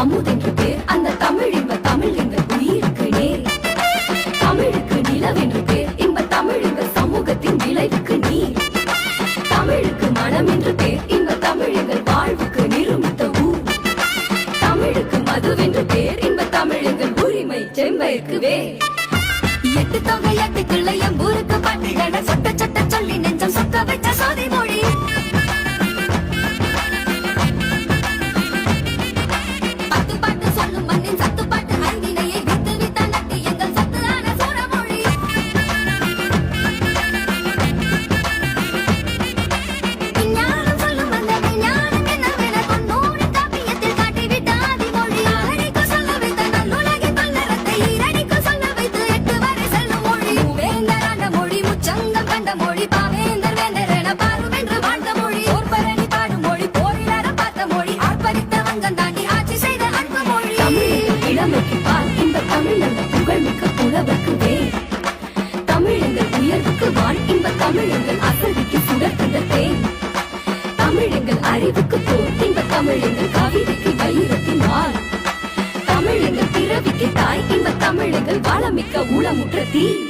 அமுதென்று பேர். அந்த தமிழ் இன்ப தமிழ் எங்கள் உயிருக்கு நேர் தமிழுக்கு நிலவென்று பேர். இன்ப தமிழ் எங்கள் சமூகத்தின் விளைவுக்கு நீர் தமிழுக்கு மனம் என்று பேர். இன்ப தமிழ் எங்கள் வாழ்வுக்கு நிருமித்த ஊர் தமிழுக்கு மதுவென்று பேர். இன்ப தமிழ் எங்கள் உரிமை செம்பயிற்கு வேர் எட்டு தொகை எட்டு கிள்ளை ஊருக்கு பட்டுகளை சொட்ட சொட்ட சொல்லி நெஞ்சம் சொக்க வச்ச சோதி மொழி. தமிழெங்கள் உயர்வுக்கு அசதிக்கு சுடர்கின்ற தேன். அறிவுக்கு இன்ப கவிதைக்கு வைரத்தின் வாள் பிறவிக்கு தாய் இன்ப தமிழெங்கள் வளமிக்க உளமுற்ற தீ.